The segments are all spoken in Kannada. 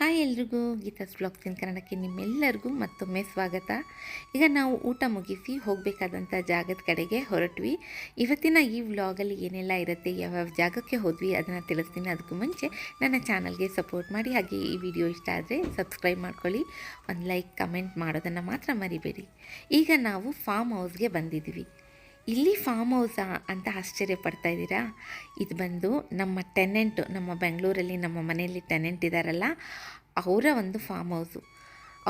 ಹಾಯ್ ಎಲ್ರಿಗೂ ಗೀತಾಸ್ ಬ್ಲಾಗ್ಸ್ ಇನ್ ಕನ್ನಡಕ್ಕೆ ನಿಮ್ಮೆಲ್ಲರಿಗೂ ಮತ್ತೊಮ್ಮೆ ಸ್ವಾಗತ. ಈಗ ನಾವು ಊಟ ಮುಗಿಸಿ ಹೋಗಬೇಕಾದಂಥ ಜಾಗದ ಕಡೆಗೆ ಹೊರಟ್ವಿ. ಇವತ್ತಿನ ಈ ವ್ಲಾಗಲ್ಲಿ ಏನೆಲ್ಲ ಇರುತ್ತೆ, ಯಾವ್ಯಾವ ಜಾಗಕ್ಕೆ ಹೋದ್ವಿ ಅದನ್ನು ತಿಳಿಸ್ತೀನಿ. ಅದಕ್ಕೂ ಮುಂಚೆ ನನ್ನ ಚಾನಲ್ಗೆ ಸಪೋರ್ಟ್ ಮಾಡಿ, ಹಾಗೆ ಈ ವಿಡಿಯೋ ಇಷ್ಟ ಆದರೆ ಸಬ್ಸ್ಕ್ರೈಬ್ ಮಾಡ್ಕೊಳ್ಳಿ. ಒಂದು ಲೈಕ್, ಕಮೆಂಟ್ ಮಾಡೋದನ್ನು ಮಾತ್ರ ಮರಿಬೇಡಿ. ಈಗ ನಾವು ಫಾರ್ಮ್ ಹೌಸ್ಗೆ ಬಂದಿದ್ದೀವಿ. ಇಲ್ಲಿ ಫಾರ್ಮ್ ಹೌಸಾ ಅಂತ ಆಶ್ಚರ್ಯ ಪಡ್ತಾ ಇದ್ದೀರಾ? ಇದು ಬಂದು ನಮ್ಮ ಟೆನೆಂಟು ನಮ್ಮ ಬೆಂಗಳೂರಲ್ಲಿ ನಮ್ಮ ಮನೆಯಲ್ಲಿ ಟೆನೆಂಟ್ ಇದ್ದಾರಲ್ಲ ಅವರ ಒಂದು ಫಾರ್ಮ್ ಹೌಸು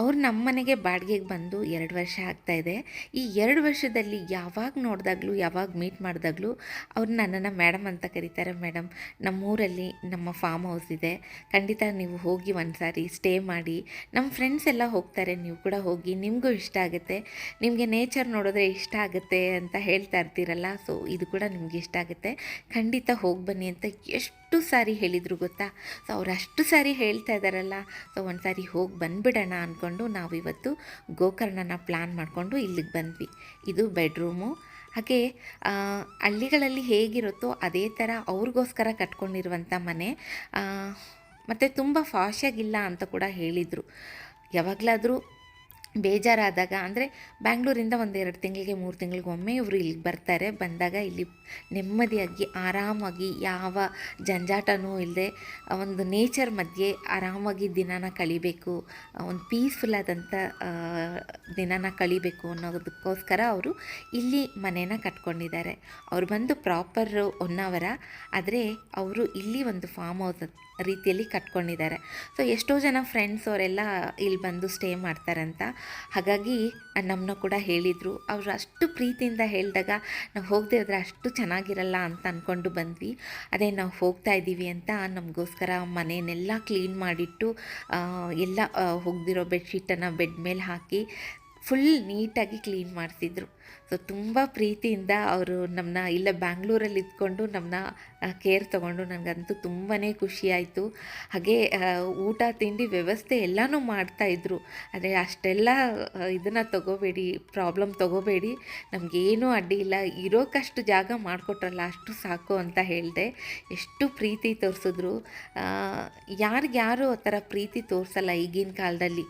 ಅವ್ರು ನಮ್ಮ ಮನೆಗೆ ಬಾಡಿಗೆಗೆ ಬಂದು ಎರಡು ವರ್ಷ ಆಗ್ತಾಯಿದೆ ಈ ಎರಡು ವರ್ಷದಲ್ಲಿ ಯಾವಾಗ ನೋಡಿದಾಗಲೂ, ಯಾವಾಗ ಮೀಟ್ ಮಾಡಿದಾಗಲೂ ಅವ್ರು ನನ್ನನ್ನು ಮೇಡಮ್ ಅಂತ ಕರೀತಾರೆ. ಮೇಡಮ್ ನಮ್ಮೂರಲ್ಲಿ ನಮ್ಮ ಫಾರ್ಮ್ ಹೌಸ್ ಇದೆ. ಖಂಡಿತ ನೀವು ಹೋಗಿ ಒಂದು ಸಾರಿ ಸ್ಟೇ ಮಾಡಿ. ನಮ್ಮ ಫ್ರೆಂಡ್ಸ್ ಎಲ್ಲ ಹೋಗ್ತಾರೆ. ನೀವು ಕೂಡ ಹೋಗಿ. ನಿಮಗೂ ಇಷ್ಟ ಆಗುತ್ತೆ. ನಿಮಗೆ ನೇಚರ್ ನೋಡಿದ್ರೆ ಇಷ್ಟ ಆಗುತ್ತೆ ಅಂತ ಹೇಳ್ತಾ ಇರ್ತೀರಲ್ಲ. ಸೊ ಇದು ಕೂಡ ನಿಮ್ಗೆ ಇಷ್ಟ ಆಗುತ್ತೆ. ಖಂಡಿತ ಹೋಗಿ ಬನ್ನಿ ಅಂತ ಎಷ್ಟು ಸಾರಿ ಹೇಳಿದರು ಗೊತ್ತಾ? ಸೊ ಅವ್ರು ಅಷ್ಟು ಸಾರಿ ಹೇಳ್ತಾ ಇದ್ದಾರಲ್ಲ ಸೊ ಒಂದು ಸಾರಿ ಹೋಗಿ ಬಂದುಬಿಡೋಣ ಅಂದ್ಕೊಂಡು ನಾವಿವತ್ತು ಗೋಕರ್ಣನ ಪ್ಲ್ಯಾನ್ ಮಾಡಿಕೊಂಡು ಇಲ್ಲಿಗೆ ಬಂದ್ವಿ. ಇದು ಬೆಡ್ರೂಮು ಹಾಗೆ ಹಳ್ಳಿಗಳಲ್ಲಿ ಹೇಗಿರುತ್ತೋ ಅದೇ ಥರ ಅವ್ರಿಗೋಸ್ಕರ ಕಟ್ಕೊಂಡಿರುವಂಥ ಮನೆ. ಮತ್ತು ತುಂಬ ಫಾಶಾಗಿಲ್ಲ ಅಂತ ಕೂಡ ಹೇಳಿದರು. ಯಾವಾಗಲಾದರೂ ಬೇಜಾರಾದಾಗ, ಅಂದರೆ ಬ್ಯಾಂಗ್ಳೂರಿಂದ ಒಂದು ಎರಡು ತಿಂಗಳಿಗೆ, ಮೂರು ತಿಂಗಳಿಗೊಮ್ಮೆ ಇವರು ಇಲ್ಲಿಗೆ ಬರ್ತಾರೆ. ಬಂದಾಗ ಇಲ್ಲಿ ನೆಮ್ಮದಿಯಾಗಿ, ಆರಾಮಾಗಿ, ಯಾವ ಜಂಜಾಟನೂ ಇಲ್ಲದೆ ಒಂದು ನೇಚರ್ ಮಧ್ಯೆ ಆರಾಮಾಗಿ ದಿನಾನ ಕಳಿಬೇಕು, ಒಂದು ಪೀಸ್ಫುಲ್ ಆದಂಥ ದಿನಾನ ದಿನನ ಕಳಿಬೇಕು ಅನ್ನೋದಕ್ಕೋಸ್ಕರ ಅವರು ಇಲ್ಲಿ ಮನೇನ ಕಟ್ಕೊಂಡಿದ್ದಾರೆ. ಅವ್ರು ಬಂದು ಪ್ರಾಪರ್ ಒನ್ ಅವರ ಆದರೆ ಅವರು ಇಲ್ಲಿ ಒಂದು ಫಾರ್ಮ್ ಹೌಸ್ ರೀತಿಯಲ್ಲಿ ಕಟ್ಕೊಂಡಿದ್ದಾರೆ. ಸೊ ಎಷ್ಟೋ ಜನ ಫ್ರೆಂಡ್ಸ್ ಅವರೆಲ್ಲ ಇಲ್ಲಿ ಬಂದು ಸ್ಟೇ ಮಾಡ್ತಾರಂತ. ಹಾಗಾಗಿ ನಮ್ಮನ್ನ ಕೂಡ ಹೇಳಿದರು. ಅವರು ಅಷ್ಟು ಪ್ರೀತಿಯಿಂದ ಹೇಳಿದಾಗ ನಾವು ಹೋಗದೆ ಹೋದರೆ ಅಷ್ಟು ಚೆನ್ನಾಗಿರಲ್ಲ ಅಂತ ಅಂದ್ಕೊಂಡು ಬಂದ್ವಿ. ಅದೇ ನಾವು ಹೋಗ್ತಾ ಇದ್ದೀವಿ ಅಂತ ನಮಗೋಸ್ಕರ ಮನೆಯನ್ನೆಲ್ಲ ಕ್ಲೀನ್ ಮಾಡಿಟ್ಟು ಎಲ್ಲ ಹೋಗ್ದಿರೋ ಬೆಡ್ಶೀಟನ್ನು ಬೆಡ್ ಮೇಲೆ ಹಾಕಿ ಫುಲ್ ನೀಟಾಗಿ ಕ್ಲೀನ್ ಮಾಡಿಸಿದ್ರು ಸೊ ತುಂಬ ಪ್ರೀತಿಯಿಂದ ಅವರು ನಮ್ಮನ್ನ ಇಲ್ಲೇ ಬ್ಯಾಂಗ್ಳೂರಲ್ಲಿ ಇದ್ಕೊಂಡು ನಮ್ಮನ್ನ ಕೇರ್ ತೊಗೊಂಡು ನನಗಂತೂ ತುಂಬಾ ಖುಷಿಯಾಯಿತು ಹಾಗೆ ಊಟ, ತಿಂಡಿ ವ್ಯವಸ್ಥೆ ಎಲ್ಲನೂ ಮಾಡ್ತಾಯಿದ್ರು ಆದರೆ ಅಷ್ಟೆಲ್ಲ ಇದನ್ನು ತಗೋಬೇಡಿ ಪ್ರಾಬ್ಲಮ್ ತಗೋಬೇಡಿ, ನಮಗೇನೂ ಅಡ್ಡಿ ಇಲ್ಲ ಇರೋಕ್ಕಷ್ಟು ಜಾಗ ಮಾಡಿಕೊಟ್ರಲ್ಲ ಅಷ್ಟು ಸಾಕು ಅಂತ ಹೇಳಿದೆ. ಎಷ್ಟು ಪ್ರೀತಿ ತೋರಿಸಿದ್ರು. ಯಾರಿಗ್ಯಾರು ಆ ಥರ ಪ್ರೀತಿ ತೋರಿಸಲ್ಲ ಈಗಿನ ಕಾಲದಲ್ಲಿ.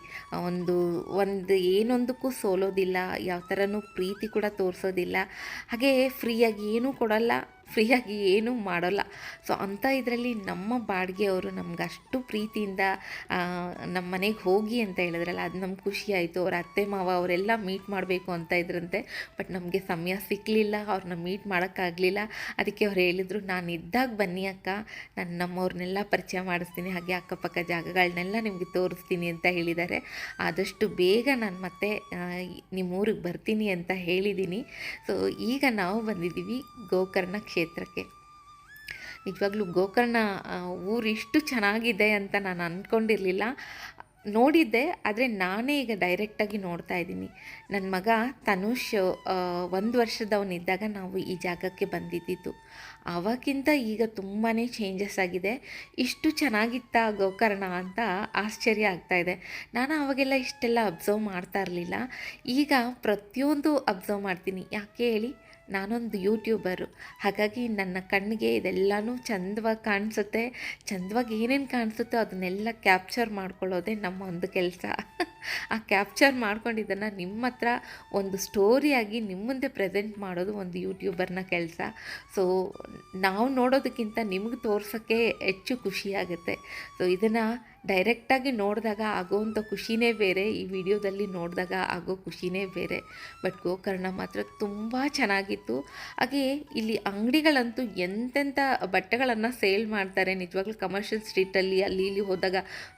ಒಂದು ಒಂದು, ಏನೊಂದಕ್ಕೂ ಸೋಲೋದಿಲ್ಲ, ಯಾವ ಥರನೂ ಪ್ರೀತಿ ಕೂಡ ತೋರಿಸೋದಿಲ್ಲ. ಹಾಗೆ ಫ್ರೀಯಾಗಿ ಏನೂ ಕೊಡಲ್ಲ. ಫ್ರೀಯಾಗಿ ಏನೂ ಮಾಡೋಲ್ಲ. ಸೊ ಅಂಥ ಇದರಲ್ಲಿ ನಮ್ಮ ಬಾಡಿಗೆ ಅವರು ನಮ್ಗೆ ಅಷ್ಟು ಪ್ರೀತಿಯಿಂದ ನಮ್ಮ ಮನೆಗೆ ಹೋಗಿ ಅಂತ ಹೇಳಿದ್ರಲ್ಲ, ಅದು ನಮ್ಗೆ ಖುಷಿ ಆಯಿತು. ಅವ್ರ ಅತ್ತೆ, ಮಾವ ಅವರೆಲ್ಲ ಮೀಟ್ ಮಾಡಬೇಕು ಅಂತ ಇದ್ರಂತೆ. ಬಟ್ ನಮಗೆ ಸಮಯ ಸಿಕ್ಕಲಿಲ್ಲ ಅವ್ರನ್ನ ಮೀಟ್ ಮಾಡೋಕ್ಕಾಗಲಿಲ್ಲ. ಅದಕ್ಕೆ ಅವ್ರು ಹೇಳಿದರು, ನಾನು ಇದ್ದಾಗ ಬನ್ನಿ ಅಕ್ಕ. ನಾನು ನಮ್ಮವ್ರನ್ನೆಲ್ಲ ಪರಿಚಯ ಮಾಡಿಸ್ತೀನಿ. ಹಾಗೆ ಅಕ್ಕಪಕ್ಕ ಜಾಗಗಳನ್ನೆಲ್ಲ ನಿಮಗೆ ತೋರಿಸ್ತೀನಿ ಅಂತ ಹೇಳಿದ್ದಾರೆ. ಆದಷ್ಟು ಬೇಗ ನಾನು ಮತ್ತೆ ನಿಮ್ಮ ಊರಿಗೆ ಬರ್ತೀನಿ ಅಂತ ಹೇಳಿದ್ದೀನಿ ಸೊ ಈಗ ನಾವು ಬಂದಿದ್ದೀವಿ ಗೋಕರ್ಣ ಕ್ಷೇತ್ರಕ್ಕೆ. ನಿಜವಾಗ್ಲೂ ಗೋಕರ್ಣ ಊರಿಷ್ಟು ಚೆನ್ನಾಗಿದೆ ಅಂತ ನಾನು ಅಂದ್ಕೊಂಡಿರಲಿಲ್ಲ ನೋಡಿದ್ದೆ, ಆದರೆ ನಾನೇ ಈಗ ಡೈರೆಕ್ಟಾಗಿ ನೋಡ್ತಾ ಇದ್ದೀನಿ. ನನ್ನ ಮಗ ತನುಷ್ ಒಂದು ವರ್ಷದವನಿದ್ದಾಗ ನಾವು ಈ ಜಾಗಕ್ಕೆ ಬಂದಿದ್ದಿದ್ದು. ಆವಾಗಿಂತ ಈಗ ತುಂಬಾ ಚೇಂಜಸ್ ಆಗಿದೆ. ಇಷ್ಟು ಚೆನ್ನಾಗಿತ್ತ ಗೋಕರ್ಣ ಅಂತ ಆಶ್ಚರ್ಯ ಆಗ್ತಾ ಇದೆ. ನಾನು ಆವಾಗೆಲ್ಲ ಇಷ್ಟೆಲ್ಲ ಅಬ್ಸರ್ವ್ ಮಾಡ್ತಾ ಇರಲಿಲ್ಲ. ಈಗ ಪ್ರತಿಯೊಂದು ಅಬ್ಸರ್ವ್ ಮಾಡ್ತೀನಿ. ಯಾಕೆ ಹೇಳಿ? ನಾನೊಂದು ಯೂಟ್ಯೂಬರು ಹಾಗಾಗಿ ನನ್ನ ಕಣ್ಣಿಗೆ ಇದೆಲ್ಲನೂ ಚಂದವಾಗಿ ಕಾಣಿಸುತ್ತೆ. ಚಂದವಾಗಿ ಏನೇನು ಕಾಣಿಸುತ್ತೋ ಅದನ್ನೆಲ್ಲ ಕ್ಯಾಪ್ಚರ್ ಮಾಡ್ಕೊಳ್ಳೋದೇ ನಮ್ಮ ಒಂದು ಕೆಲಸ. ಆ ಕ್ಯಾಪ್ಚರ್ ಮಾಡ್ಕೊಂಡಿದ್ದನ್ನು ನಿಮ್ಮ ಹತ್ರ ಒಂದು ಸ್ಟೋರಿಯಾಗಿ ನಿಮ್ಮ ಮುಂದೆ ಪ್ರೆಸೆಂಟ್ ಮಾಡೋದು ಒಂದು ಯೂಟ್ಯೂಬರ್ನ ಕೆಲಸ. ಸೊ ನಾವು ನೋಡೋದಕ್ಕಿಂತ ನಿಮಗೆ ತೋರ್ಸೋಕ್ಕೆ ಹೆಚ್ಚು ಖುಷಿಯಾಗುತ್ತೆ ಸೊ ಇದನ್ನು ಡೈರೆಕ್ಟಾಗಿ ನೋಡಿದಾಗ ಆಗೋವಂಥ ಖುಷಿನೇ ಬೇರೆ. ಈ ವಿಡಿಯೋದಲ್ಲಿ ನೋಡಿದಾಗ ಆಗೋ ಖುಷಿನೇ ಬೇರೆ. ಬಟ್ ಗೋಕರ್ಣ ಮಾತ್ರ ತುಂಬ ಚೆನ್ನಾಗಿತ್ತು. ಹಾಗೆ ಇಲ್ಲಿ ಅಂಗಡಿಗಳಂತೂ ಎಂತೆಂಥ ಬಟ್ಟೆಗಳನ್ನು ಸೇಲ್ ಮಾಡ್ತಾರೆ. ನಿಜವಾಗ್ಲೂ ಕಮರ್ಷಿಯಲ್ ಸ್ಟ್ರೀಟಲ್ಲಿ ಅಲ್ಲಿ ಇಲ್ಲಿ ಹೋದಾಗ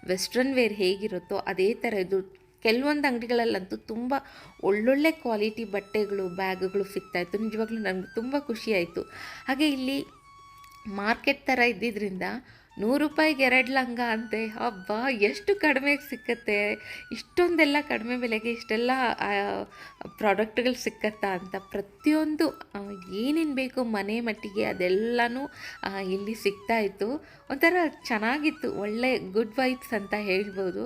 ವೆಸ್ಟ್ರನ್ ವೇರ್ ಹೇಗಿರುತ್ತೋ ಅದೇ ಥರ ಇದು. ಕೆಲವೊಂದು ಅಂಗಡಿಗಳಲ್ಲಂತೂ ತುಂಬ ಒಳ್ಳೊಳ್ಳೆ ಕ್ವಾಲಿಟಿ ಬಟ್ಟೆಗಳು, ಬ್ಯಾಗ್ಗಳು ಸಿಗ್ತಾಯಿತ್ತು ನಿಜವಾಗ್ಲೂ ನನಗೆ ತುಂಬ ಖುಷಿಯಾಯಿತು ಹಾಗೆ ಇಲ್ಲಿ ಮಾರ್ಕೆಟ್ ಥರ ಇದ್ದಿದ್ದರಿಂದ ನೂರು ರೂಪಾಯಿಗೆ ಎರಡು ಲಂಗ ಅಂತೆ. ಹಬ್ಬ ಎಷ್ಟು ಕಡಿಮೆಗೆ ಸಿಕ್ಕತ್ತೆ? ಇಷ್ಟೊಂದೆಲ್ಲ ಕಡಿಮೆ ಬೆಲೆಗೆ ಇಷ್ಟೆಲ್ಲ ಪ್ರಾಡಕ್ಟ್ಗಳು ಸಿಕ್ಕತ್ತಾ ಅಂತ ಪ್ರತಿಯೊಂದು ಏನೇನು ಬೇಕು ಮನೆ ಮಟ್ಟಿಗೆ ಅದೆಲ್ಲನೂ ಇಲ್ಲಿ ಸಿಗ್ತಾ ಇತ್ತು. ಒಂಥರ ಚೆನ್ನಾಗಿತ್ತು. ಒಳ್ಳೆ ಗುಡ್ ವೈಬ್ಸ್ ಅಂತ ಹೇಳ್ಬೋದು.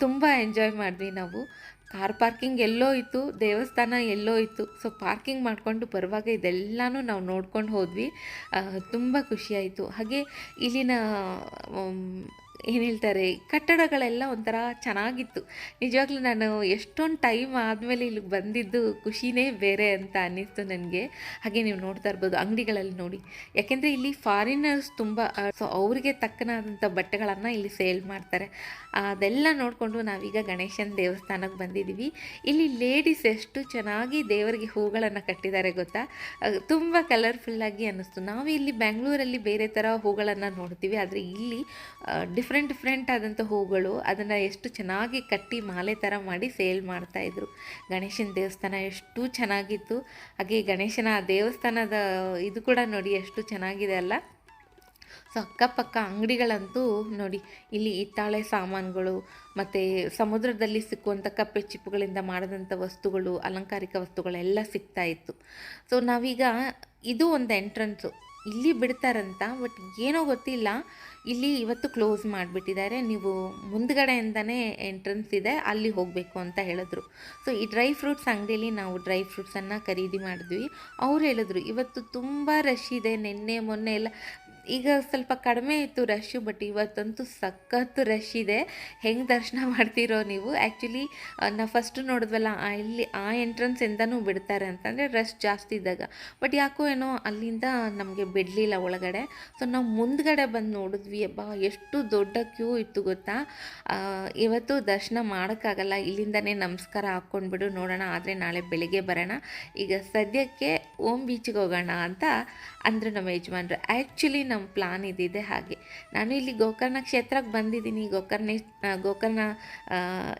ತುಂಬ ಎಂಜಾಯ್ ಮಾಡಿದ್ವಿ ನಾವು. ಕಾರ್ ಪಾರ್ಕಿಂಗ್ ಎಲ್ಲೋ ಇತ್ತು, ದೇವಸ್ಥಾನ ಎಲ್ಲೋ ಇತ್ತು. ಸೊ ಪಾರ್ಕಿಂಗ್ ಮಾಡಿಕೊಂಡು ಬರುವಾಗ ಇದೆಲ್ಲನೂ ನಾವು ನೋಡ್ಕೊಂಡು ಹೋದ್ವಿ. ತುಂಬ ಖುಷಿಯಾಯಿತು ಹಾಗೆ ಇಲ್ಲಿನ ಏನು ಹೇಳ್ತಾರೆ, ಕಟ್ಟಡಗಳೆಲ್ಲ ಒಂಥರ ಚೆನ್ನಾಗಿತ್ತು. ನಿಜವಾಗ್ಲೂ ನಾನು ಎಷ್ಟೊಂದು ಟೈಮ್ ಆದಮೇಲೆ ಇಲ್ಲಿಗೆ ಬಂದಿದ್ದು ಖುಷಿನೇ ಬೇರೆ ಅಂತ ಅನ್ನಿಸ್ತು ನನಗೆ. ಹಾಗೆ ನೀವು ನೋಡ್ತಾ ಇರ್ಬೋದು ಅಂಗಡಿಗಳಲ್ಲಿ ನೋಡಿ. ಯಾಕೆಂದರೆ ಇಲ್ಲಿ ಫಾರಿನರ್ಸ್ ತುಂಬ ಸೊ ಅವರಿಗೆ ತಕ್ಕನಾದಂಥ ಬಟ್ಟೆಗಳನ್ನು ಇಲ್ಲಿ ಸೇಲ್ ಮಾಡ್ತಾರೆ. ಅದೆಲ್ಲ ನೋಡಿಕೊಂಡು ನಾವೀಗ ಗಣೇಶನ ದೇವಸ್ಥಾನಕ್ಕೆ ಬಂದಿದ್ದೀವಿ ಇಲ್ಲಿ ಲೇಡೀಸ್ ಎಷ್ಟು ಚೆನ್ನಾಗಿ ದೇವರಿಗೆ ಹೂಗಳನ್ನು ಕಟ್ಟಿದ್ದಾರೆ ಗೊತ್ತಾ? ತುಂಬ ಕಲರ್ಫುಲ್ಲಾಗಿ ಅನ್ನಿಸ್ತು. ನಾವು ಇಲ್ಲಿ ಬೆಂಗಳೂರಲ್ಲಿ ಬೇರೆ ಥರ ಹೂಗಳನ್ನು ನೋಡ್ತೀವಿ. ಆದರೆ ಇಲ್ಲಿ ಡಿಫ್ರೆಂಟ್ ಡಿಫ್ರೆಂಟ್ ಆದಂಥ ಹೂಗಳು ಅದನ್ನು ಎಷ್ಟು ಚೆನ್ನಾಗಿ ಕಟ್ಟಿ ಮಾಲೆ ಥರ ಮಾಡಿ ಸೇಲ್ ಮಾಡ್ತಾಯಿದ್ರು ಗಣೇಶನ ದೇವಸ್ಥಾನ ಎಷ್ಟು ಚೆನ್ನಾಗಿತ್ತು. ಹಾಗೆ ಗಣೇಶನ ದೇವಸ್ಥಾನದ ಇದು ಕೂಡ ನೋಡಿ ಎಷ್ಟು ಚೆನ್ನಾಗಿದೆ ಅಲ್ಲ. ಸೊ, ಅಕ್ಕಪಕ್ಕ ಅಂಗಡಿಗಳಂತೂ ನೋಡಿ, ಇಲ್ಲಿ ಹಿತ್ತಾಳೆ ಸಾಮಾನುಗಳು ಮತ್ತು ಸಮುದ್ರದಲ್ಲಿ ಸಿಕ್ಕುವಂಥ ಕಪ್ಪೆ ಚಿಪ್ಪುಗಳಿಂದ ಮಾಡಿದಂಥ ವಸ್ತುಗಳು, ಅಲಂಕಾರಿಕ ವಸ್ತುಗಳೆಲ್ಲ ಸಿಗ್ತಾ ಇತ್ತು. ಸೊ, ನಾವೀಗ ಇದು ಒಂದು ಎಂಟ್ರೆನ್ಸು ಇಲ್ಲಿ ಬಿಡ್ತಾರಂತ ಬಟ್ ಏನೋ ಗೊತ್ತಿಲ್ಲ. ಇಲ್ಲಿ ಇವತ್ತು ಕ್ಲೋಸ್ ಮಾಡಿಬಿಟ್ಟಿದ್ದಾರೆ. ನೀವು ಮುಂದ್ಗಡೆಯಿಂದನೇ ಎಂಟ್ರೆನ್ಸ್ ಇದೆ, ಅಲ್ಲಿ ಹೋಗಬೇಕು ಅಂತ ಹೇಳಿದ್ರು. ಸೊ ಈ ಡ್ರೈ ಫ್ರೂಟ್ಸ್ ಅಂಗಡಿಯಲ್ಲಿ ನಾವು ಡ್ರೈ ಫ್ರೂಟ್ಸನ್ನು ಖರೀದಿ ಮಾಡಿದ್ವಿ. ಅವ್ರು ಹೇಳಿದ್ರು, ಇವತ್ತು ತುಂಬ ರಶ್ ಇದೆ, ನಿನ್ನೆ, ಮೊನ್ನೆ ಎಲ್ಲ ಈಗ ಸ್ವಲ್ಪ ಕಡಿಮೆ ಇತ್ತು ರಶ್ಶು ಬಟ್ ಇವತ್ತಂತೂ ಸಖತ್ತು ರಶ್ ಇದೆ. ಹೆಂಗೆ ದರ್ಶನ ಮಾಡ್ತೀರೋ ನೀವು? ಆ್ಯಕ್ಚುಲಿ ನಾವು ಫಸ್ಟ್ ನೋಡಿದ್ವಲ್ಲ ಇಲ್ಲಿ, ಆ ಎಂಟ್ರೆನ್ಸಿಂದನೂ ಬಿಡ್ತಾರೆ ಅಂತಂದರೆ ರಶ್ ಜಾಸ್ತಿ ಇದ್ದಾಗ. ಬಟ್ ಯಾಕೋ ಏನೋ ಅಲ್ಲಿಂದ ನಮಗೆ ಬಿಡಲಿಲ್ಲ ಒಳಗಡೆ. ಸೊ ನಾವು ಮುಂದ್ಗಡೆ ಬಂದು ನೋಡಿದ್ವಿ, ಅಬ್ಬಾ, ಎಷ್ಟು ದೊಡ್ಡ ಕ್ಯೂ ಇತ್ತು ಗೊತ್ತಾ? ಇವತ್ತು ದರ್ಶನ ಮಾಡೋಕ್ಕಾಗಲ್ಲ, ಇಲ್ಲಿಂದನೇ ನಮಸ್ಕಾರ ಹಾಕ್ಕೊಂಡ್ಬಿಡು, ನೋಡೋಣ, ಆದರೆ ನಾಳೆ ಬೆಳಿಗ್ಗೆ ಬರೋಣ. ಈಗ ಸದ್ಯಕ್ಕೆ ಓಮ್ ಬೀಚಿಗೆ ಹೋಗೋಣ ಅಂತ ಅಂದರು ನಮ್ಮ ಯಜಮಾನ್ರು. ಆ್ಯಕ್ಚುಲಿ ನಮ್ಮ ಪ್ಲಾನ್ ಇದ್ದಿದೆ ಹಾಗೆ. ನಾನು ಇಲ್ಲಿ ಗೋಕರ್ಣ ಕ್ಷೇತ್ರಕ್ಕೆ ಬಂದಿದ್ದೀನಿ. ಗೋಕರ್ಣ ಗೋಕರ್ಣ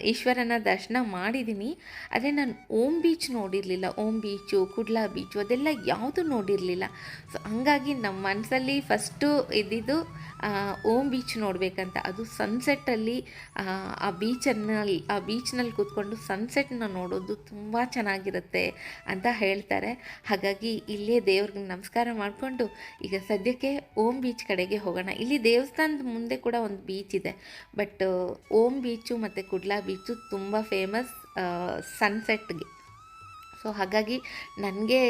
ಈಶ್ವರನ ದರ್ಶನ ಮಾಡಿದ್ದೀನಿ. ಆದರೆ ನಾನು ಓಮ್ ಬೀಚ್ ನೋಡಿರಲಿಲ್ಲ. ಓಮ್ ಬೀಚು, ಕುಡ್ಲಾ ಬೀಚು ಅದೆಲ್ಲ ಯಾವುದೂ ನೋಡಿರಲಿಲ್ಲ. ಸೊ ಹಂಗಾಗಿ ನಮ್ಮ ಮನಸ್ಸಲ್ಲಿ ಫಸ್ಟು ಇದ್ದಿದ್ದು ಓಮ್ ಬೀಚ್ ನೋಡಬೇಕಂತ. ಅದು ಸನ್ಸೆಟ್ಟಲ್ಲಿ ಆ ಬೀಚನ್ನಲ್ಲಿ ಆ ಬೀಚ್ನಲ್ಲಿ ಕೂತ್ಕೊಂಡು ಸನ್ಸೆಟ್ನ ನೋಡೋದು ತುಂಬ ಚೆನ್ನಾಗಿರುತ್ತೆ ಅಂತ ಹೇಳ್ತಾರೆ. ಹಾಗಾಗಿ ಇಲ್ಲೇ ದೇವ್ರಿಗೆ ನಮಸ್ಕಾರ ಮಾಡಿಕೊಂಡು ಈಗ ಸದ್ಯಕ್ಕೆ ಓಮ್ ಬೀಚ್ ಕಡೆಗೆ ಹೋಗೋಣ. ಇಲ್ಲಿ ದೇವಸ್ಥಾನದ ಮುಂದೆ ಕೂಡ ಒಂದು ಬೀಚ್ ಇದೆ. ಬಟ್ ಓಮ್ ಬೀಚು ಮತ್ತು ಕುಡ್ಲಾ ಬೀಚು ತುಂಬ ಫೇಮಸ್ ಸನ್ಸೆಟ್ಗೆ ಸೊ ಹಾಗಾಗಿ ನನಗೆ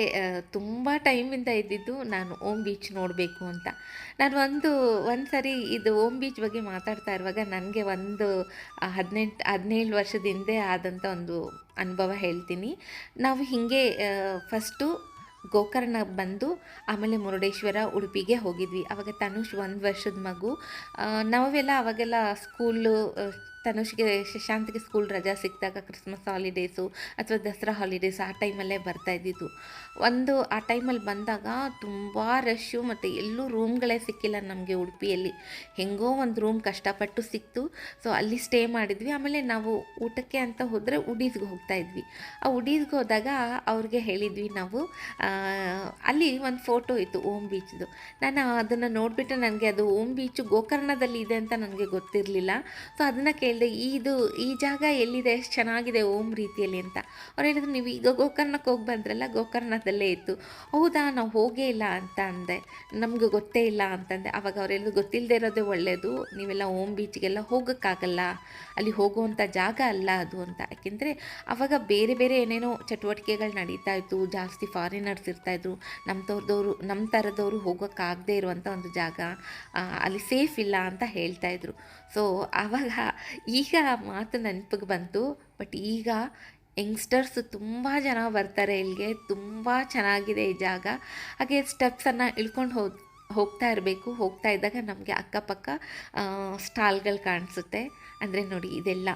ತುಂಬ ಟೈಮಿಂದ ಇದ್ದಿದ್ದು ನಾನು ಓಮ್ ಬೀಚ್ ನೋಡಬೇಕು ಅಂತ. ನಾನು ಒಂದು ಒಂದು ಸರಿ ಇದು ಓಮ್ ಬೀಚ್ ಬಗ್ಗೆ ಮಾತಾಡ್ತಾ ಇರುವಾಗ ನನಗೆ ಒಂದು ಹದಿನೆಂಟು, ಹದಿನೇಳು ವರ್ಷದ ಹಿಂದೆ ಆದಂಥ ಒಂದು ಅನುಭವ ಹೇಳ್ತೀನಿ. ನಾವು ಹೀಗೆ ಫಸ್ಟು ಗೋಕರ್ಣ ಬಂದು ಆಮೇಲೆ ಮುರುಡೇಶ್ವರ ಉಡುಪಿಗೆ ಹೋಗಿದ್ವಿ. ಆವಾಗ ತನುಷ್ ಒಂದು ವರ್ಷದ ಮಗು. ನಾವೆಲ್ಲ ಅವಾಗೆಲ್ಲ ಸ್ಕೂಲು ತನುಷ್ಗೆ ಶಶಾಂತ್ಗೆ ಸ್ಕೂಲ್ ರಜಾ ಸಿಕ್ಕಿದಾಗ ಕ್ರಿಸ್ಮಸ್ ಹಾಲಿಡೇಸು ಅಥವಾ ದಸರಾ ಹಾಲಿಡೇಸ್ ಆ ಟೈಮಲ್ಲೇ ಬರ್ತಾ ಇದ್ದಿದ್ದು. ಒಂದು ಆ ಟೈಮಲ್ಲಿ ಬಂದಾಗ ತುಂಬ ರಶ್ಶು ಮತ್ತು ಎಲ್ಲೂ ರೂಮ್ಗಳೇ ಸಿಕ್ಕಿಲ್ಲ ನಮಗೆ ಉಡುಪಿಯಲ್ಲಿ. ಹೆಂಗೋ ಒಂದು ರೂಮ್ ಕಷ್ಟಪಟ್ಟು ಸಿಕ್ತು. ಸೊ ಅಲ್ಲಿ ಸ್ಟೇ ಮಾಡಿದ್ವಿ. ಆಮೇಲೆ ನಾವು ಊಟಕ್ಕೆ ಅಂತ ಹೋದರೆ ಉಡೀಸ್ಗೆ ಹೋಗ್ತಾ ಇದ್ವಿ. ಆ ಉಡೀಸ್ಗೆ ಹೋದಾಗ ಅವ್ರಿಗೆ ಹೇಳಿದ್ವಿ ನಾವು ಅಲ್ಲಿ ಒಂದು ಫೋಟೋ ಇತ್ತು ಓಮ್ ಬೀಚ್ದು ನಾನು ಅದನ್ನು ನೋಡಿಬಿಟ್ಟು ನನಗೆ ಅದು ಓಮ್ ಬೀಚು ಗೋಕರ್ಣದಲ್ಲಿ ಇದೆ ಅಂತ ನನಗೆ ಗೊತ್ತಿರಲಿಲ್ಲ. ಸೊ ಅದನ್ನು ಕೇಳಿದೆ ಇದು, ಈ ಜಾಗ ಎಲ್ಲಿದೆ, ಎಷ್ಟು ಚೆನ್ನಾಗಿದೆ, ಓಂ ರೀತಿಯಲ್ಲಿ ಅಂತ. ಅವ್ರು ಹೇಳಿದ್ರು, ನೀವು ಈಗ ಗೋಕರ್ಣಕ್ಕೆ ಹೋಗಿ ಬಂದ್ರಲ್ಲ, ಗೋಕರ್ಣದಲ್ಲೇ ಇತ್ತು ಹೌದಾ, ನಾವು ಹೋಗೇ ಇಲ್ಲ ಅಂತ ಅಂದೆ. ನಮಗೆ ಗೊತ್ತೇ ಇಲ್ಲ ಅಂತಂದೆ ಅವಾಗ ಅವರೆಲ್ಲ ಗೊತ್ತಿಲ್ಲದೆ ಇರೋದೇ ಒಳ್ಳೆಯದು ನೀವೆಲ್ಲ ಓಮ್ ಬೀಚ್ಗೆಲ್ಲ ಹೋಗೋಕ್ಕಾಗಲ್ಲ. ಅಲ್ಲಿ ಹೋಗುವಂಥ ಜಾಗ ಅಲ್ಲ ಅದು ಅಂತ. ಯಾಕೆಂದರೆ, ಅವಾಗ ಬೇರೆ ಬೇರೆ ಏನೇನೋ ಚಟುವಟಿಕೆಗಳು ನಡೀತಾ ಇತ್ತು, ಜಾಸ್ತಿ ಫಾರಿನರ್ಸ್ ಇರ್ತಾಯಿದ್ರು ನಮ್ಮ ತೋರ್ದವರು ನಮ್ಮ ಥರದವರು ಹೋಗೋಕ್ಕಾಗದೇ ಇರುವಂಥ ಒಂದು ಜಾಗ ಅಲ್ಲಿ ಸೇಫ್ ಇಲ್ಲ ಅಂತ ಹೇಳ್ತಾಯಿದ್ರು ಸೊ ಆವಾಗ ಈಗ ಆ ಮಾತು ನೆನಪಿಗೆ ಬಂತು ಬಟ್ ಈಗ ಯಂಗ್ಸ್ಟರ್ಸ್ ತುಂಬ ಜನ ಬರ್ತಾರೆ ಇಲ್ಲಿಗೆ, ತುಂಬ ಚೆನ್ನಾಗಿದೆ ಈ ಜಾಗ. ಹಾಗೆ ಸ್ಟೆಪ್ಸನ್ನು ಇಳ್ಕೊಂಡು ಹೋದ ಹೋಗ್ತಾ ಇರಬೇಕು. ಹೋಗ್ತಾ ಇದ್ದಾಗ ನಮಗೆ ಅಕ್ಕಪಕ್ಕ ಸ್ಟಾಲ್ಗಳು ಕಾಣಿಸುತ್ತೆ. ಅಂದರೆ ನೋಡಿ, ಇದೆಲ್ಲ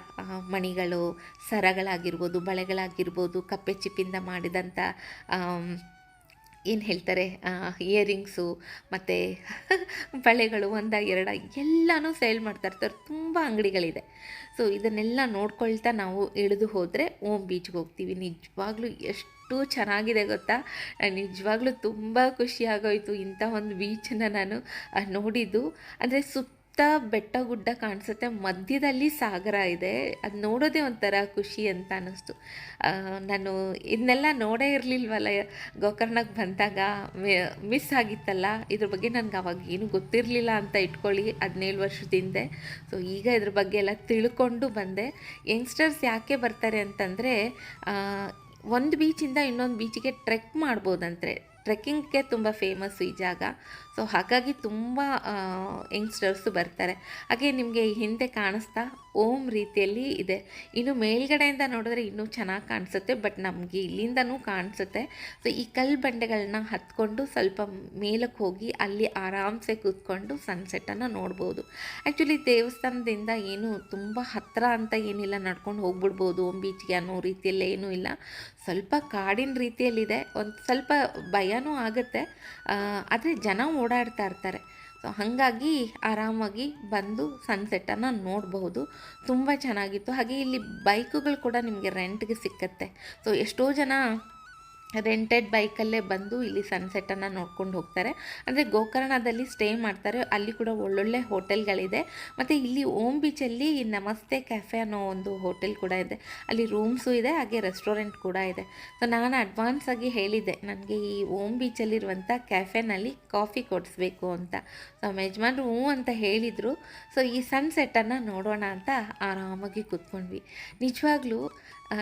ಮಣಿಗಳು, ಸರಗಳಾಗಿರ್ಬೋದು, ಬಳೆಗಳಾಗಿರ್ಬೋದು, ಕಪ್ಪೆ ಚಿಪ್ಪಿಂದ ಮಾಡಿದಂಥ ಏನು ಹೇಳ್ತಾರೆ? ಇಯರಿಂಗ್ಸು ಮತ್ತು ಬಳೆಗಳು ಒಂದ ಎರಡ ಎಲ್ಲನೂ ಸೇಲ್ ಮಾಡ್ತಾ ಇರ್ತಾರೆ. ತುಂಬ ಅಂಗಡಿಗಳಿದೆ. ಸೊ ಇದನ್ನೆಲ್ಲ ನೋಡ್ಕೊಳ್ತಾ ನಾವು ಇಳಿದು ಹೋದರೆ ಓಮ್ ಬೀಚ್ಗೆ ಹೋಗ್ತೀವಿ. ನಿಜವಾಗ್ಲೂ ಎಷ್ಟು ಚೆನ್ನಾಗಿದೆ ಗೊತ್ತಾ? ನಿಜವಾಗ್ಲೂ ತುಂಬ ಖುಷಿ ಆಗೋಯ್ತು ಇಂಥ ಒಂದು ಬೀಚನ್ನು ನಾನು ನೋಡಿದ್ದು. ಅಂದರೆ ಸುತ್ತ ಬೆಟ್ಟ ಗುಡ್ಡ ಕಾಣಿಸುತ್ತೆ. ಮಧ್ಯದಲ್ಲಿ ಸಾಗರ ಇದೆ. ಅದು ನೋಡೋದೇ ಒಂಥರ ಖುಷಿ ಅಂತ ಅನ್ನಿಸ್ತು. ನಾನು ಇದನ್ನೆಲ್ಲ ನೋಡೇ ಇರಲಿಲ್ವಲ್ಲ ಗೋಕರ್ಣಕ್ಕೆ ಬಂದಾಗ. ಮಿಸ್ ಆಗಿತ್ತಲ್ಲ, ಇದ್ರ ಬಗ್ಗೆ ನನಗೆ ಅವಾಗ ಏನು ಗೊತ್ತಿರಲಿಲ್ಲ ಅಂತ ಇಟ್ಕೊಳ್ಳಿ ಹದಿನೇಳು ವರ್ಷದಿಂದೆ ಸೊ ಈಗ ಇದ್ರ ಬಗ್ಗೆ ಎಲ್ಲ ತಿಳ್ಕೊಂಡು ಬಂದೆ. ಯಂಗ್ಸ್ಟರ್ಸ್ ಯಾಕೆ ಬರ್ತಾರೆ ಅಂತಂದರೆ ಒಂದು ಬೀಚಿಂದ ಇನ್ನೊಂದು ಬೀಚಿಗೆ ಟ್ರೆಕ್ ಮಾಡ್ಬೋದಂತೆ. ಟ್ರೆಕ್ಕಿಂಗ್ಗೆ ತುಂಬ ಫೇಮಸ್ ಈ ಜಾಗ. ಸೊ ಹಾಗಾಗಿ ತುಂಬ ಯಂಗ್ಸ್ಟರ್ಸು ಬರ್ತಾರೆ. ಹಾಗೆ ನಿಮಗೆ ಹಿಂದೆ ಕಾಣಿಸ್ತಾ ಓಮ್ ರೀತಿಯಲ್ಲಿ ಇದೆ. ಇನ್ನು ಮೇಲ್ಗಡೆಯಿಂದ ನೋಡಿದ್ರೆ ಇನ್ನೂ ಚೆನ್ನಾಗಿ ಕಾಣಿಸುತ್ತೆ ಬಟ್ ನಮಗೆ ಇಲ್ಲಿಂದನೂ ಕಾಣಿಸುತ್ತೆ. ಸೊ ಈ ಕಲ್ಲು ಬಂಡೆಗಳನ್ನ ಹತ್ಕೊಂಡು ಸ್ವಲ್ಪ ಮೇಲಕ್ಕೆ ಹೋಗಿ ಅಲ್ಲಿ ಆರಾಮ್ಸೆ ಕೂತ್ಕೊಂಡು ಸನ್ಸೆಟ್ಟನ್ನು ನೋಡ್ಬೋದು. ಆ್ಯಕ್ಚುಲಿ ದೇವಸ್ಥಾನದಿಂದ ಏನು ತುಂಬ ಹತ್ತಿರ ಅಂತ ಏನಿಲ್ಲ, ನಡ್ಕೊಂಡು ಹೋಗ್ಬಿಡ್ಬೋದು ಓಮ್ ಬೀಚ್ಗೆ ಅನ್ನೋ ರೀತಿಯಲ್ಲಿ ಏನೂ ಇಲ್ಲ. ಸ್ವಲ್ಪ ಕಾಡಿನ ರೀತಿಯಲ್ಲಿದೆ. ಒಂದು ಸ್ವಲ್ಪ ಭಯನೂ ಆಗುತ್ತೆ. ಆದರೆ ಜನ ಓಡಾಡ್ತಾ ಇರ್ತಾರೆ. ಸೊ ಹಾಗಾಗಿ ಆರಾಮಾಗಿ ಬಂದು ಸನ್ಸೆಟ್ಟನ್ನು ನೋಡಬಹುದು. ತುಂಬ ಚೆನ್ನಾಗಿತ್ತು. ಹಾಗೆ ಇಲ್ಲಿ ಬೈಕುಗಳು ಕೂಡ ನಿಮಗೆ ರೆಂಟ್ಗೆ ಸಿಕ್ಕತ್ತೆ. ಸೊ ಎಷ್ಟೋ ಜನ ರೆಂಟೆಡ್ ಬೈಕಲ್ಲೇ ಬಂದು ಇಲ್ಲಿ ಸನ್ಸೆಟನ್ನು ನೋಡ್ಕೊಂಡು ಹೋಗ್ತಾರೆ. ಅಂದರೆ ಗೋಕರ್ಣದಲ್ಲಿ ಸ್ಟೇ ಮಾಡ್ತಾರೆ. ಅಲ್ಲಿ ಕೂಡ ಒಳ್ಳೊಳ್ಳೆ ಹೋಟೆಲ್ಗಳಿದೆ ಮತ್ತು ಇಲ್ಲಿ ಓಮ್ ಬೀಚಲ್ಲಿ ನಮಸ್ತೆ ಕೆಫೆ ಅನ್ನೋ ಒಂದು ಹೋಟೆಲ್ ಕೂಡ ಇದೆ. ಅಲ್ಲಿ ರೂಮ್ಸು ಇದೆ, ಹಾಗೆ ರೆಸ್ಟೋರೆಂಟ್ ಕೂಡ ಇದೆ. ಸೊ ನಾನು ಅಡ್ವಾನ್ಸ್ ಆಗಿ ಹೇಳಿದ್ದೆ, ನನಗೆ ಈ ಓಮ್ ಬೀಚಲ್ಲಿರುವಂಥ ಕ್ಯಾಫೆನಲ್ಲಿ ಕಾಫಿ ಕೊಡಿಸ್ಬೇಕು ಅಂತ. ಸೊ ಯಜಮಾನ್ರು ಹ್ಞೂ ಅಂತ ಹೇಳಿದರು. ಸೊ ಈ ಸನ್ಸೆಟನ್ನು ನೋಡೋಣ ಅಂತ ಆರಾಮಾಗಿ ಕೂತ್ಕೊಂಡ್ವಿ. ನಿಜವಾಗ್ಲೂ ಆ,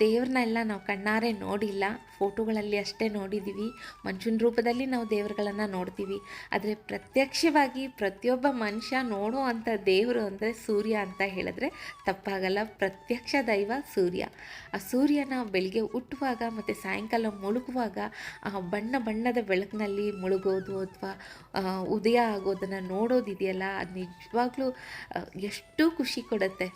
ದೇವ್ರನ್ನ ಎಲ್ಲ ನಾವು ಕಣ್ಣಾರೆ ನೋಡಿಲ್ಲ ಫೋಟೋಗಳಲ್ಲಿ ಅಷ್ಟೇ ನೋಡಿದ್ದೀವಿ ಮನುಷ್ಯನ ರೂಪದಲ್ಲಿ ನಾವು ದೇವರುಗಳನ್ನು ನೋಡ್ತೀವಿ. ಆದರೆ ಪ್ರತ್ಯಕ್ಷವಾಗಿ ಪ್ರತಿಯೊಬ್ಬ ಮನುಷ್ಯ ನೋಡುವಂಥ ದೇವರು ಅಂದರೆ ಸೂರ್ಯ ಅಂತ ಹೇಳಿದ್ರೆ ತಪ್ಪಾಗಲ್ಲ. ಪ್ರತ್ಯಕ್ಷ ದೈವ ಸೂರ್ಯ. ಆ ಸೂರ್ಯನ ಬೆಳಿಗ್ಗೆ ಹುಟ್ಟುವಾಗ ಮತ್ತು ಸಾಯಂಕಾಲ ಮುಳುಗುವಾಗ ಆ ಬಣ್ಣ ಬಣ್ಣದ ಬೆಳಕಿನಲ್ಲಿ ಮುಳುಗೋದು ಅಥವಾ ಉದಯ ಆಗೋದನ್ನು ನೋಡೋದಿದೆಯಲ್ಲ ಅದು ನಿಜವಾಗ್ಲೂ ಎಷ್ಟು ಖುಷಿ ಕೊಡುತ್ತೆ.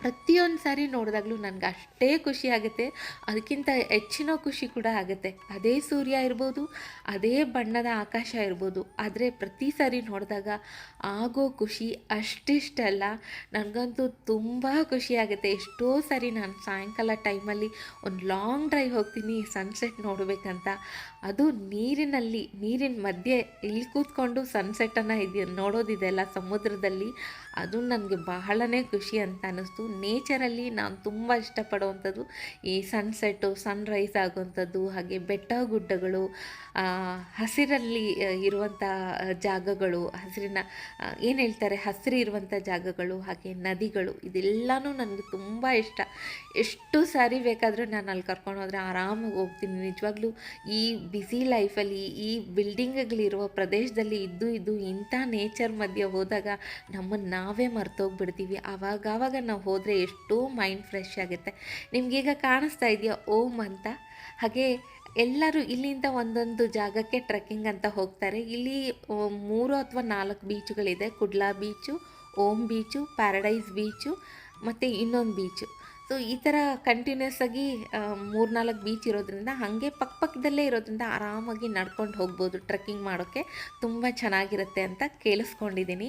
ಪ್ರತಿಯೊಂದು ಸಾರಿ ನೋಡಿದಾಗಲೂ ನನಗೆ ಅಷ್ಟೇ ಖುಷಿ ಆಗುತ್ತೆ. ಅದಕ್ಕಿಂತ ಹೆಚ್ಚಿನ ಖುಷಿ ಕೂಡ ಆಗುತ್ತೆ. ಅದೇ ಸೂರ್ಯ ಇರ್ಬೋದು, ಅದೇ ಬಣ್ಣದ ಆಕಾಶ ಇರ್ಬೋದು, ಆದರೆ ಪ್ರತಿ ಸಾರಿ ನೋಡಿದಾಗ ಆಗೋ ಖುಷಿ ಅಷ್ಟಿಷ್ಟಲ್ಲ. ನನಗಂತೂ ತುಂಬ ಖುಷಿ ಆಗುತ್ತೆ. ಎಷ್ಟೋ ಸಾರಿ ನಾನು ಸಾಯಂಕಾಲ ಟೈಮಲ್ಲಿ ಒಂದು ಲಾಂಗ್ ಡ್ರೈವ್ ಹೋಗ್ತೀನಿ, ಸನ್ಸೆಟ್ ನೋಡಬೇಕಂತ. ಅದು ನೀರಿನಲ್ಲಿ, ನೀರಿನ ಮಧ್ಯೆ ಇಲ್ಲಿ ಕೂತ್ಕೊಂಡು ಸನ್ಸೆಟ್ಟನ್ನು ಇದು ನೋಡೋದಿದೆಯಲ್ಲ ಸಮುದ್ರದಲ್ಲಿ, ಅದು ನನಗೆ ಬಹಳನೇ ಖುಷಿ ಅಂತ ಅನ್ನಿಸ್ತು ನೇಚರಲ್ಲಿ ನಾನು ತುಂಬ ಇಷ್ಟಪಡುವಂಥದ್ದು ಈ ಸನ್ಸೆಟ್ಟು ಸನ್ರೈಸ್ ಆಗುವಂಥದ್ದು, ಹಾಗೆ ಬೆಟ್ಟ ಗುಡ್ಡಗಳು ಹಸಿರಲ್ಲಿ ಇರುವಂಥ ಜಾಗಗಳು, ಹಸಿರಿನ ಏನು ಹೇಳ್ತಾರೆ? ಹಸಿರು ಇರುವಂಥ ಜಾಗಗಳು, ಹಾಗೆ ನದಿಗಳು, ಇದೆಲ್ಲನೂ ನನಗೆ ತುಂಬ ಇಷ್ಟ. ಎಷ್ಟು ಸಾರಿ ಬೇಕಾದರೂ ನಾನು ಅಲ್ಲಿ ಕರ್ಕೊಂಡು ಹೋದರೆ ಆರಾಮಾಗಿ ಹೋಗ್ತೀನಿ. ನಿಜವಾಗ್ಲೂ ಈ ಬ್ಯುಸಿ ಲೈಫಲ್ಲಿ ಈ ಬಿಲ್ಡಿಂಗ್ಗಳಿರುವ ಪ್ರದೇಶದಲ್ಲಿ ಇದ್ದು ಇದ್ದು ಇಂಥ ನೇಚರ್ ಮಧ್ಯೆ ಹೋದಾಗ ನಮ್ಮನ್ನು ನಾವೇ ಮರ್ತೋಗ್ಬಿಡ್ತೀವಿ. ಆವಾಗವಾಗ ನಾವು ಹೋದರೆ ಎಷ್ಟೋ ಮೈಂಡ್ ಫ್ರೆಶ್ ಆಗುತ್ತೆ. ನಿಮಗೀಗ ಕಾಣಿಸ್ತಾ ಇದೆಯಾ ಓಮ್ ಅಂತ? ಹಾಗೆ ಎಲ್ಲರೂ ಇಲ್ಲಿಂದ ಒಂದೊಂದು ಜಾಗಕ್ಕೆ ಟ್ರೆಕ್ಕಿಂಗ್ ಅಂತ ಹೋಗ್ತಾರೆ. ಇಲ್ಲಿ ಮೂರು ಅಥವಾ ನಾಲ್ಕು ಬೀಚುಗಳಿದೆ Kudle beach Om beach paradise beach ಮತ್ತು ಇನ್ನೊಂದು ಬೀಚು ಸೊ ಈ ಥರ ಕಂಟಿನ್ಯೂಸ್ ಆಗಿ ಮೂರ್ನಾಲ್ಕು ಬೀಚ್ ಇರೋದ್ರಿಂದ ಹಾಗೆ ಪಕ್ಕಪಕ್ಕದಲ್ಲೇ ಇರೋದ್ರಿಂದ ಆರಾಮಾಗಿ ನಡ್ಕೊಂಡು ಹೋಗ್ಬೋದು ಟ್ರೆಕ್ಕಿಂಗ್ ಮಾಡೋಕ್ಕೆ ತುಂಬ ಚೆನ್ನಾಗಿರುತ್ತೆ ಅಂತ ಕೇಳಿಸ್ಕೊಂಡಿದ್ದೀನಿ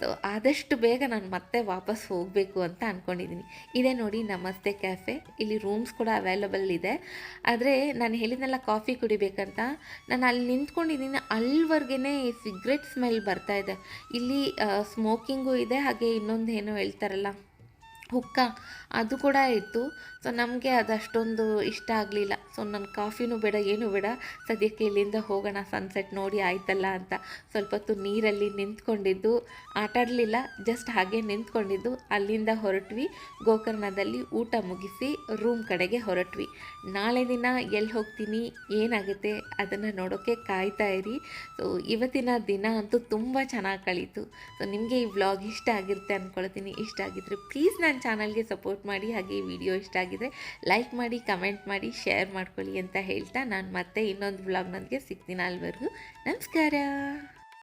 ಸೊ ಆದಷ್ಟು ಬೇಗ ನಾನು ಮತ್ತೆ ವಾಪಸ್ ಹೋಗಬೇಕು ಅಂತ ಅಂದ್ಕೊಂಡಿದ್ದೀನಿ ಇದೇ ನೋಡಿ ನಮಸ್ತೆ ಕ್ಯಾಫೆ ಇಲ್ಲಿ ರೂಮ್ಸ್ ಕೂಡ ಅವೈಲಬಲ್ ಇದೆ. ಆದರೆ ನಾನು ಹೇಳಿದ್ನಲ್ಲ ಕಾಫಿ ಕುಡಿಬೇಕಂತ. ನಾನು ಅಲ್ಲಿ ನಿಂತ್ಕೊಂಡಿದ್ದೀನಿ ಅಲ್ಲಿವರೆಗೇ ಸಿಗ್ರೆಟ್ ಸ್ಮೆಲ್ ಬರ್ತಾ ಇದೆ. ಇಲ್ಲಿ ಸ್ಮೋಕಿಂಗು ಇದೆ, ಹಾಗೆ ಇನ್ನೊಂದು ಏನೋ ಹೇಳ್ತಾರಲ್ಲ. ಹುಕ್ಕ. ಅದು ಕೂಡ ಇತ್ತು. ಸೊ ನಮಗೆ ಅದಷ್ಟೊಂದು ಇಷ್ಟ ಆಗಲಿಲ್ಲ. ಸೊ ನನ್ನ ಕಾಫಿನೂ ಬೇಡ, ಏನೂ ಬೇಡ. ಸದ್ಯಕ್ಕೆ ಇಲ್ಲಿಂದ ಹೋಗೋಣ ಸನ್ಸೆಟ್ ನೋಡಿ ಆಯ್ತಲ್ಲ ಅಂತ. ಸ್ವಲ್ಪ ಹೊತ್ತು ನೀರಲ್ಲಿ ನಿಂತ್ಕೊಂಡಿದ್ದು. ಆಟಾಡಲಿಲ್ಲ ಜಸ್ಟ್ ಹಾಗೆ ನಿಂತ್ಕೊಂಡಿದ್ದು. ಅಲ್ಲಿಂದ ಹೊರಟ್ವಿ. ಗೋಕರ್ಣದಲ್ಲಿ ಊಟ ಮುಗಿಸಿ ರೂಮ್ ಕಡೆಗೆ ಹೊರಟ್ವಿ. ನಾಳೆ ದಿನ ಎಲ್ಲಿ ಹೋಗ್ತೀನಿ, ಏನಾಗುತ್ತೆ ಅದನ್ನು ನೋಡೋಕ್ಕೆ ಕಾಯ್ತಾ ಇರಿ. ಸೊ ಇವತ್ತಿನ ದಿನ ಅಂತೂ ತುಂಬ ಚೆನ್ನಾಗಿ ಕಳೀತು. ಸೊ ನಿಮಗೆ ಈ ವ್ಲಾಗ್ ಇಷ್ಟ ಆಗಿರುತ್ತೆ ಅಂದ್ಕೊಳ್ತೀನಿ ಇಷ್ಟ ಆಗಿದ್ರೆ ಪ್ಲೀಸ್ ನನ್ನ ಚಾನಲ್ಗೆ ಸಪೋರ್ಟ್ ಮಾಡಿ, ಹಾಗೆ ಈ ವಿಡಿಯೋ ಇಷ್ಟ ಆಗಿದ್ರೆ ಲೈಕ್ ಮಾಡಿ, ಕಮೆಂಟ್ ಮಾಡಿ, ಶೇರ್ ಮಾಡ್ಕೊಳ್ಳಿ ಅಂತ ಹೇಳ್ತಾ ನಾನು ಮತ್ತೆ ಇನ್ನೊಂದು ವ್ಲಾಗ್ನೊಂದಿಗೆ ಸಿಗ್ತೀನಿ ಅಲ್ಲಿವರೆಗೂ ನಮಸ್ಕಾರ.